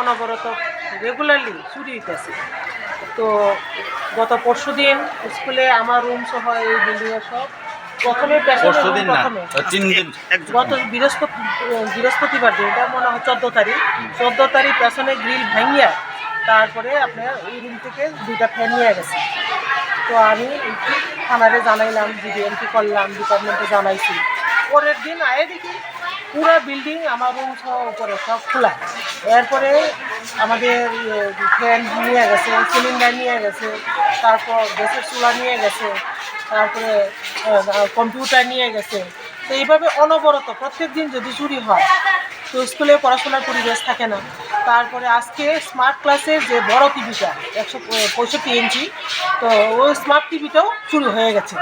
অনবরত রেগুলারলি চুরি হইতেছে। তো গত পরশু দিন স্কুলে আমার রুম সহ এই বিল্ডিংয়ে সব প্রথমে গত বৃহস্পতি বৃহস্পতিবার দিন এটা মনে হয় চোদ্দ তারিখ। চোদ্দ তারিখ পেছনে গ্রিল ভাঙিয়া তারপরে আপনার ওই রুম থেকে দুইটা ফ্যান নিয়ে গেছে। তো আমি থানারে জানাইলাম ডিডিএমটি করলাম ডিপার্টমেন্টে জানাইছি। পরের দিন আয়ে দেখি পুরো বিল্ডিং আমার রুম সহ উপরে সব খোলা। এরপরে আমাদের ফ্যান নিয়ে গেছে সিলিন্ডার নিয়ে গেছে, তারপর গ্যাসের চুলা নিয়ে গেছে, তারপরে কম্পিউটার নিয়ে গেছে। তো এইভাবে অনবরত প্রত্যেক দিন যদি চুরি হয়, তো স্কুলে পড়াশোনার পরিবেশ থাকে না। তারপরে আজকে স্মার্ট ক্লাসের যে বড় টিভিটা একশো পঁয়ষট্টি ইঞ্চি, তো ওই স্মার্ট টিভিটাও চুরি হয়ে গেছে।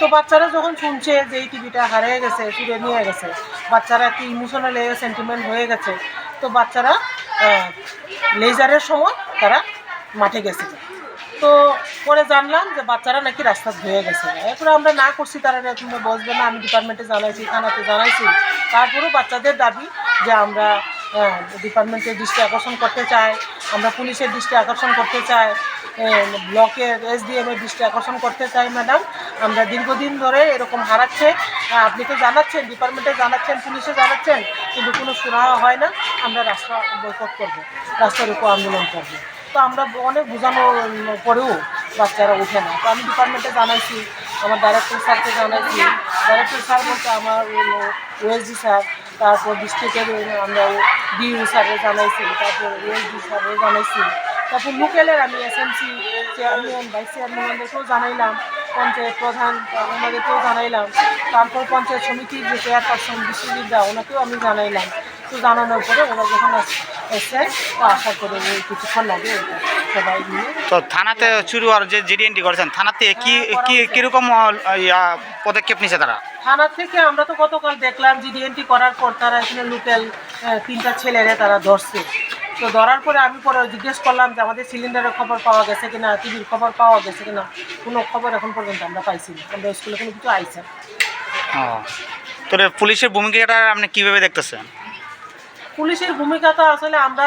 তো বাচ্চারা যখন শুনছে যে এই টিভিটা হারিয়ে গেছে চুরে নিয়ে গেছে, বাচ্চারা একটু ইমোশনাল সেন্টিমেন্ট হয়ে গেছে, তো বাচ্চারা লেজারের সময় তারা মাঠে গেছে। তো পরে জানলাম যে বাচ্চারা নাকি রাস্তা ধুয়ে গেছে। এরপরে আমরা না করছি, তারা তোমরা বসবে না, আমি ডিপার্টমেন্টে জানাইছি থানাতে জানাইছি তারপরেও বাচ্চাদের দাবি যে আমরা ডিপার্টমেন্টের দৃষ্টি আকর্ষণ করতে চাই আমরা পুলিশের দৃষ্টি আকর্ষণ করতে চাই ব্লকের এসডিএম এর দৃষ্টি আকর্ষণ করতে চাই ম্যাডাম আমরা দীর্ঘদিন ধরে এরকম হারাচ্ছে আপনি তো জানাচ্ছেন, ডিপার্টমেন্টে জানাচ্ছেন, পুলিশে জানাচ্ছেন, কিন্তু কোনো সুরাহা হয় না। আমরা রাস্তা বৈঠক করব, রাস্তার উপর আন্দোলন করব। তো আমরা অনেক বোঝানো পরেও বাচ্চারা ওঠে না। তো আমি ডিপার্টমেন্টে জানাইছি, আমার ডাইরেক্টর স্যারকে জানাইছি। ডাইরেক্টর স্যার বলতে আমার ওএসডি স্যার তারপর ডিস্ট্রিক্টের আমরা ডিইউ স্যারে জানাইছি, তারপর ওএসডি স্যারে জানাইছি। তারপর লোকেলের আমি এসএমসি চেয়ারম্যান ভাইস চেয়ারম্যানদেরকেও জানাইলাম, পঞ্চায়েত প্রধান ওনাদেরকেও জানাইলাম। তারপর পঞ্চায়েত সমিতির যে চেয়ারপারসন বিশ্ববিদ্যা ওনাকেও আমি জানাইলাম। তো জানানোর পরে ওরা যখন তো আশা করে কিছুক্ষণ লাগে। তো থানাতে চুরি হওয়ার যে জিডিএনটি করেছেন থানাতে কি কি কীরকম পদক্ষেপ নিছে তারা? থানা থেকে আমরা তো গতকাল দেখলাম জিডিএনটি করার পর তারা এখানে লোকাল তিনটা ছেলেরে তারা ধরছে। তো ধরার পরে আমি পরে জিজ্ঞেস করলাম যে আমাদের সিলিন্ডারের খবর পাওয়া গেছে কিনা? টিভির খবর পাওয়া গেছে কিনা? কোনো খবর এখন পর্যন্ত আমরা পাইছি না। আমরা স্কুলে কোনো কিছু আইছে না। তোর পুলিশের ভূমিকাটা আপনি কীভাবে দেখতেছেন? পুলিশের ভূমিকা তো আসলে আমরা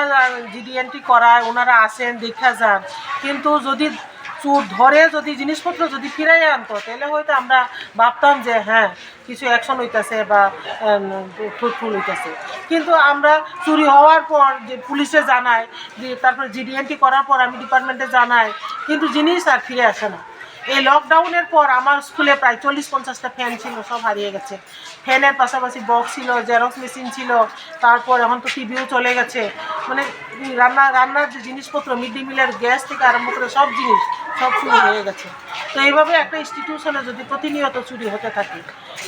জিডিএনটি করায়, ওনারা আসেন, দেখা যান। কিন্তু যদি চোর ধরে, যদি জিনিসপত্র যদি ফিরাই আনতো, তাহলে হয়তো আমরা ভাবতাম যে হ্যাঁ কিছু অ্যাকশন হইতেছে বা ফ্রুটফুল হইতেছে। কিন্তু আমরা চুরি হওয়ার পর যে পুলিশে জানায়, যে তারপর জিডিএনটি করার পর আমি ডিপার্টমেন্টে জানাই কিন্তু জিনিস আর ফিরে আসে না। এই লকডাউনের পর আমার স্কুলে প্রায় চল্লিশ পঞ্চাশটা ফ্যান ছিল, সব হারিয়ে গেছে। ফ্যানের পাশাপাশি বক্স ছিল জেরক্স মেশিন ছিল, তারপর এখন তো টিভিও চলে গেছে। মানে রান্না, রান্নার যে জিনিসপত্র মিড ডে মিলের গ্যাস থেকে আরম্ভ করে সব জিনিস, সব চুরি হয়ে গেছে। তো এইভাবে একটা ইনস্টিটিউশনে যদি প্রতিনিয়ত চুরি হতে থাকে,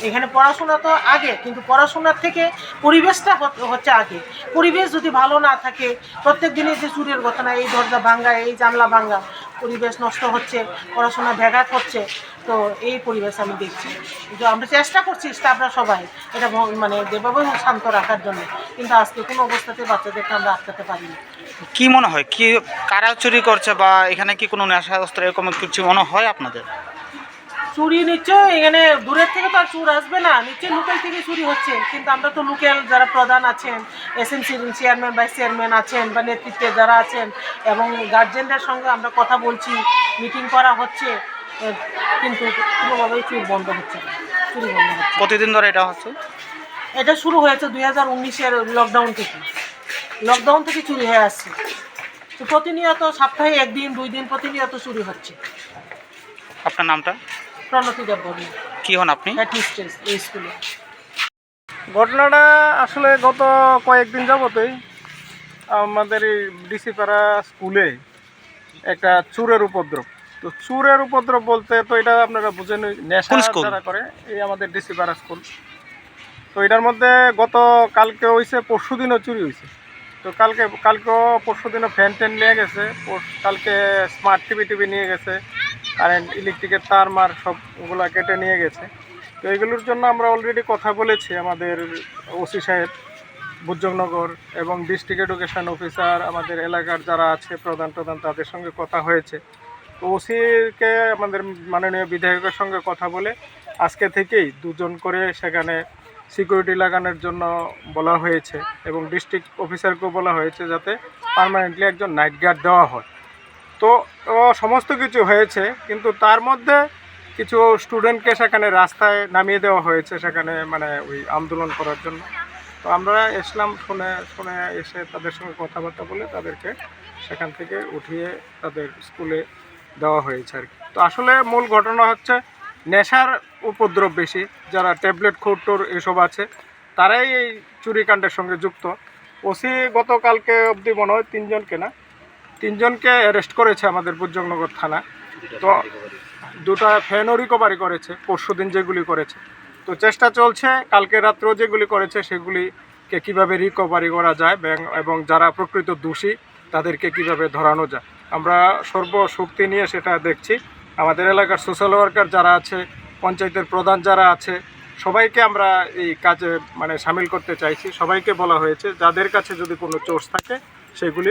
এখানে পড়াশোনা তো আগে, কিন্তু পড়াশোনার থেকে পরিবেশটা হচ্ছে আগে। পরিবেশ যদি ভালো না থাকে, প্রত্যেক দিনের যে চুরির ঘটনা, এই দরজা ভাঙ্গা, এই জানলা ভাঙ্গা পরিবেশ নষ্ট হচ্ছে, পড়াশোনা ব্যাঘাত হচ্ছে, তো এই পরিবেশ আমি দেখছি। কিন্তু আমরা চেষ্টা করছি স্টাফরা সবাই এটা মানে যেভাবে শান্ত রাখার জন্য। কিন্তু আজকে কোনো অবস্থাতে বাচ্চাদেরকে আমরা আটকাতে পারিনি। কি মনে হয়? কি কারা চুরি করছে বা এখানে কি কোনো নেশা অস্ত্র এরকম কিছু মনে হয় আপনাদের? চুরি নিশ্চয় এখানে দূরের থেকে তো আর চুর আসবে না। নিশ্চয়ই লোকাল থেকে চুরি হচ্ছে। কিন্তু আমরা তো লোকাল যারা প্রধান আছেন এসএমসির চেয়ারম্যান ভাইস চেয়ারম্যান আছেন বা নেতৃত্বে যারা আছেন এবং গার্জেনদের সঙ্গে আমরা কথা বলছি মিটিং করা হচ্ছে কিন্তু কোনোভাবেই চুর বন্ধ হচ্ছে না। চুরি বন্ধ হচ্ছে না। প্রতিদিন ধরে এটা হচ্ছে? এটা শুরু হয়েছে দুই হাজার উনিশের লকডাউন থেকে। লকডাউন থেকে চুরি হয়ে আসছে। তো প্রতিনিয়ত সপ্তাহে একদিন দুই দিন প্রতিনিয়ত চুরি হচ্ছে। আপনার নামটা? কি হন আপনি? হেড এই স্কুলে। ঘটনাটা আসলে গত কয়েকদিন যাবতই আমাদের এই ডিসিপাড়া স্কুলে একটা চুরের উপদ্রব। তো চুরের উপদ্রব বলতে তো এটা আপনারা বুঝেন নেশা যারা করে এই আমাদের ডিসিপাড়া স্কুল। তো এটার মধ্যে গত কালকে হয়েছে পরশু দিনও চুরি হয়েছে তো কালকে কালকেও পরশু দিনও ফ্যান ট্যান নিয়ে গেছে কালকে স্মার্ট টিভি টিভি নিয়ে গেছে। কারেন্ট ইলেকট্রিকের তার, মার সবগুলা কেটে নিয়ে গেছে। তো এগুলোর জন্য আমরা অলরেডি কথা বলেছি আমাদের ওসি সাহেব বুজ্জনগর এবং ডিস্ট্রিক্ট এডুকেশন অফিসার আমাদের এলাকার যারা আছে, প্রধান প্রধান, তাদের সঙ্গে কথা হয়েছে। তো ওসিকে আমাদের মাননীয় বিধায়কের সঙ্গে কথা বলে আজকে থেকেই দুজন করে সেখানে সিকিউরিটি লাগানোর জন্য বলা হয়েছে এবং ডিস্ট্রিক্ট অফিসারকেও বলা হয়েছে যাতে পার্মানেন্টলি একজন নাইট গার্ড দেওয়া হয়। তো সমস্ত কিছু হয়েছে, কিন্তু তার মধ্যে কিছু স্টুডেন্টকে সেখানে রাস্তায় নামিয়ে দেওয়া হয়েছে, সেখানে মানে ওই আন্দোলন করার জন্য। তো আমরা এসলাম, শুনে শুনে এসে তাদের সঙ্গে কথাবার্তা বলে তাদেরকে সেখান থেকে উঠিয়ে তাদের স্কুলে দেওয়া হয়েছে আর কি। তো আসলে মূল ঘটনা হচ্ছে, নেশার উপদ্রব বেশি, যারা ট্যাবলেট, খোরটোর এসব আছে, তারাই এই চুরিকাণ্ডের সঙ্গে যুক্ত। ওসি গতকালকে অবধি মনে হয় তিনজনকে না তিনজনকে অ্যারেস্ট করেছে আমাদের বুজজংনগর থানা। তো দুটা ফ্যানও রিকভারি করেছে, পরশু দিন যেগুলি করেছে। তো চেষ্টা চলছে, কালকে রাত্রেও যেগুলি করেছে, সেগুলিকে কীভাবে রিকভারি করা যায় এবং যারা প্রকৃত দোষী, তাদেরকে কীভাবে ধরানো যায়। আমরা সর্বশক্তি নিয়ে সেটা দেখছি। আমাদের এলাকার সোশ্যাল ওয়ার্কার যারা আছে, পঞ্চায়েতের প্রধান যারা আছে, সবাইকে আমরা এই কাজে মানে সামিল করতে চাইছি। সবাইকে বলা হয়েছে, যাদের কাছে যদি কোনো চোর্স থাকে, সেগুলি